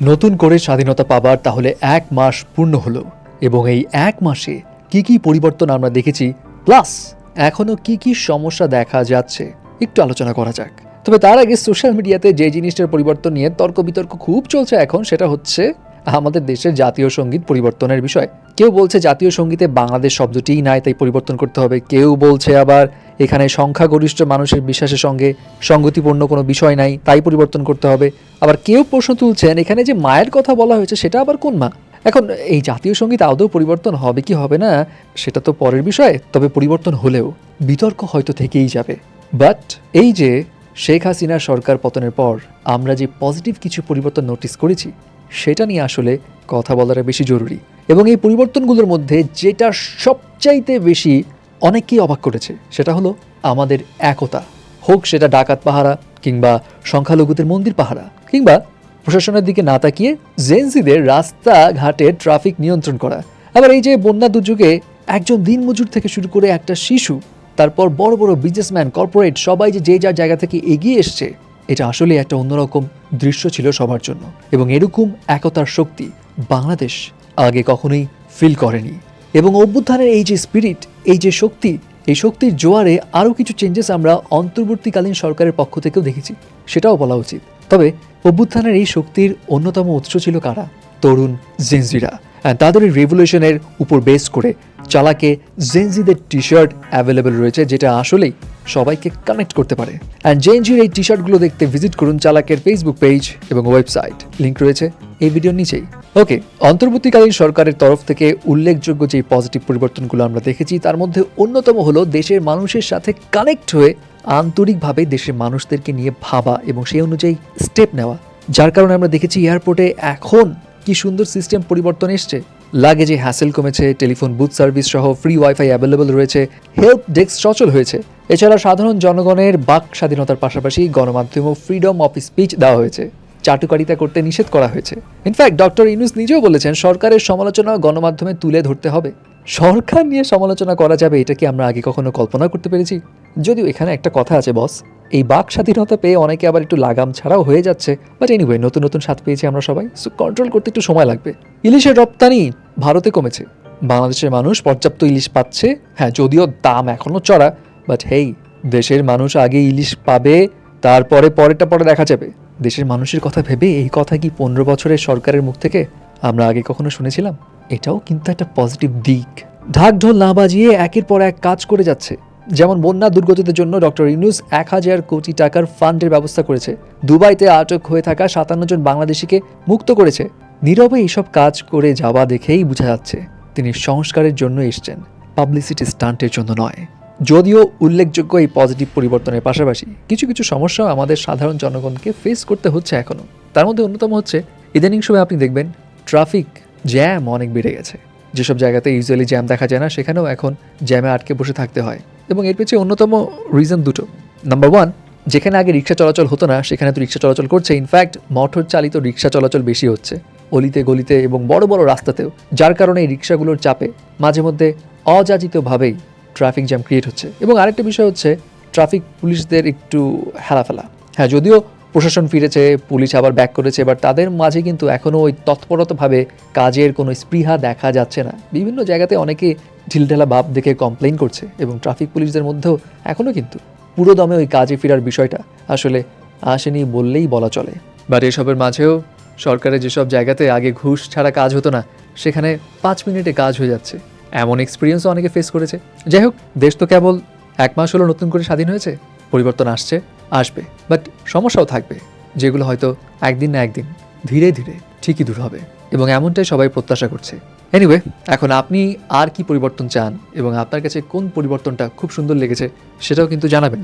নতুন করে স্বাধীনতা পাবার তাহলে এক মাস পূর্ণ হলো। এবং এই এক মাসে কি কি পরিবর্তন আমরা দেখেছি, প্লাস এখনও কি কি সমস্যা দেখা যাচ্ছে, একটু আলোচনা করা যাক। তবে তার আগে সোশ্যাল মিডিয়াতে যে জিনিসটার পরিবর্তন নিয়ে তর্ক বিতর্ক খুব চলছে এখন, সেটা হচ্ছে আমাদের দেশের জাতীয় সংগীত পরিবর্তনের বিষয়। কেউ বলছে জাতীয় সঙ্গীতে বাংলাদেশ শব্দটিই নাই, তাই পরিবর্তন করতে হবে। কেউ বলছে আবার এখানে সংখ্যাগরিষ্ঠ মানুষের বিশ্বাসের সঙ্গে সঙ্গতিপূর্ণ কোনো বিষয় নাই, তাই পরিবর্তন করতে হবে। আবার কেউ প্রশ্ন তুলছেন, এখানে যে মায়ের কথা বলা হয়েছে, সেটা আবার কোন মা? এখন এই জাতীয় সংগীত আদৌ পরিবর্তন হবে কি হবে না, সেটা তো পরের বিষয়, তবে পরিবর্তন হলেও বিতর্ক হয়তো থেকেই যাবে। বাট এই যে শেখ হাসিনা সরকার পতনের পর আমরা যে পজিটিভ কিছু পরিবর্তন নোটিস করেছি সেটা নিয়ে আসলে কথা বলাটা বেশি জরুরি। এবং এই পরিবর্তনগুলোর মধ্যে যেটা সবচাইতে বেশি অনেককেই অবাক করেছে, সেটা হলো আমাদের একতা। হোক সেটা ডাকাত পাহারা কিংবা সংখ্যালঘুদের মন্দির পাহারা কিংবা প্রশাসনের দিকে না তাকিয়ে জেন্সিদের রাস্তা ঘাটে ট্রাফিক নিয়ন্ত্রণ করা। আবার এই যে বন্যা দুর্যোগে একজন দিনমজুর থেকে শুরু করে একটা শিশু, তারপর বড় বড় বিজনেসম্যান কর্পোরেট সবাই যে যে যার জায়গা থেকে এগিয়ে এসছে এটা আসলে একটা অন্যরকম দৃশ্য ছিল সবার জন্য। এবং এরকম একতার শক্তি বাংলাদেশ আগে কখনোই ফিল করেনি। এবং অভ্যুত্থানের এই যে স্পিরিট এই যে শক্তি, এই শক্তির জোয়ারে আরও কিছু চেঞ্জেস আমরা অন্তর্বর্তীকালীন সরকারের পক্ষ থেকেও দেখেছি, সেটাও বলা উচিত। তবে অভ্যুত্থানের এই শক্তির অন্যতম উৎস ছিল কারা? তরুণ জেনজিরা। তাদের এই রেভলিউশনের উপর বেস করে চালাকে জেনজিদের টি শার্ট অ্যাভেলেবেল রয়েছে, যেটা আসলেই সবাইকে কানেক্ট করতে পারে। অ্যান্ড জেনজির এই টি শার্টগুলো দেখতে ভিজিট করুন চালাকের ফেসবুক পেজ এবং ওয়েবসাইট লিঙ্ক রয়েছে এই ভিডিওর নিচেই। ওকে অন্তর্বর্তীকালীন সরকারের তরফ থেকে উল্লেখযোগ্য যে পজিটিভ পরিবর্তনগুলো আমরা দেখেছি, তার মধ্যে অন্যতম হলো দেশের মানুষের সাথে কানেক্ট হয়ে আন্তরিকভাবে দেশের মানুষদেরকে নিয়ে ভাবা এবং সেই অনুযায়ী স্টেপ নেওয়া। যার কারণে আমরা দেখেছি এয়ারপোর্টে এখন কি সুন্দর সিস্টেম পরিবর্তন এসছে। লাগেজে হ্যাসেল কমেছে টেলিফোন বুথ সার্ভিস সহ ফ্রি ওয়াইফাই অ্যাভেলেবল রয়েছে হেল্প ডেস্ক সচল হয়েছে। এছাড়া সাধারণ জনগণের বাক স্বাধীনতার পাশাপাশি গণমাধ্যমেও ফ্রিডম অফ স্পিচ দেওয়া হয়েছে। চাটুকারিতা করতে নিষেধ করা হয়েছে। ইনফ্যাক্ট ডক্টর ইনুস নিজেও বলেছেন, সরকারের সমালোচনা গণমাধ্যমে তুলে ধরতে হবে। সরকার নিয়ে সমালোচনা করা যাবে, এটা কি আমরা আগে কখনো কল্পনা করতে পেরেছি? যদিও এখানে একটা কথা আছে বস এই বাক স্বাধীনতা পেয়ে অনেকে আবার একটু লাগাম ছাড়াও হয়ে যাচ্ছে। বাট এনিওয়ে নতুন নতুন স্বাদ পেয়েছি আমরা সবাই সো কন্ট্রোল করতে একটু সময় লাগবে। ইলিশের রপ্তানি ভারতে কমেছে। বাংলাদেশের মানুষ পর্যাপ্ত ইলিশ পাচ্ছে। হ্যাঁ যদিও দাম এখনও চড়া বাট হেই দেশের মানুষ আগে ইলিশ পাবে, তারপরে পরেরটা পরে দেখা যাবে। দেশের মানুষের কথা ভেবে এই কথা কি পনেরো বছরের সরকারের মুখ থেকে আমরা আগে কখনো শুনেছিলাম? এটাও কিন্তু একটা পজিটিভ দিক। ঢাক ঢোল না বাজিয়ে একের পর এক কাজ করে যাচ্ছে। যেমন বন্যা দুর্গতদের জন্য ডক্টর ইউনুস এক হাজার কোটি টাকার ফান্ডের ব্যবস্থা করেছে। দুবাইতে আটক হয়ে থাকা সাতান্ন জন বাংলাদেশিকে মুক্ত করেছে। নীরবে এইসব কাজ করে যাওয়া দেখেই বোঝা যাচ্ছে, তিনি সংস্কারের জন্য এসছেন। পাবলিসিটি স্টান্টের জন্য নয়। যদিও উল্লেখযোগ্য এই পজিটিভ পরিবর্তনের পাশাপাশি কিছু কিছু সমস্যাও আমাদের সাধারণ জনগণকে ফেস করতে হচ্ছে এখনও তার মধ্যে অন্যতম হচ্ছে, ইদানিং সময় আপনি দেখবেন ট্রাফিক জ্যাম অনেক বেড়ে গেছে। যেসব জায়গাতে ইউজুয়ালি জ্যাম দেখা যায় না, সেখানেও এখন জ্যামে আটকে বসে থাকতে হয়। এবং এর পেছনে অন্যতম রিজন দুটো। নাম্বার ওয়ান যেখানে আগে রিক্সা চলাচল হতো না, সেখানে তো রিক্সা চলাচল করছে। ইনফ্যাক্ট মোটর চালিত রিক্সা চলাচল বেশি হচ্ছে। অলিতে গলিতে এবং বড় বড় রাস্তাতেও, যার কারণে এই রিক্সাগুলোর চাপে মাঝে মধ্যে অযাচিতভাবেই ট্রাফিক জ্যাম ক্রিয়েট হচ্ছে। এবং আরেকটা বিষয় হচ্ছে ট্রাফিক পুলিশদের একটু হেলাফেলা। হ্যাঁ যদিও প্রশাসন ফিরেছে, পুলিশ আবার ব্যাক করেছে এবার তাদের মাঝে কিন্তু এখনও ওই তৎপরতভাবে কাজের কোনো স্পৃহা দেখা যাচ্ছে না। বিভিন্ন জায়গাতে অনেকে ঢিলঢালা ভাব দেখে কমপ্লেন করছে, এবং ট্রাফিক পুলিশদের মধ্যেও এখনও কিন্তু পুরো দমে ওই কাজে ফেরার বিষয়টা আসলে আসেনি বললেই বলা চলে। বাট এসবের মাঝেও সরকারের যেসব জায়গাতে আগে ঘুষ ছাড়া কাজ হতো না, সেখানে পাঁচ মিনিটে কাজ হয়ে যাচ্ছে। এমন এক্সপিরিয়েন্সও অনেকে ফেস করেছে। যাই হোক দেশ তো কেবল এক মাস হলো নতুন করে স্বাধীন হয়েছে, পরিবর্তন আসছে, আসবে বাট সমস্যাও থাকবে, যেগুলো হয়তো একদিন না একদিন, ধীরে ধীরে ঠিকই দূর হবে, এবং এমনটাই সবাই প্রত্যাশা করছে। এনিওয়ে এখন আপনি আর কি পরিবর্তন চান এবং আপনার কাছে কোন পরিবর্তনটা খুব সুন্দর লেগেছে, সেটাও কিন্তু জানাবেন।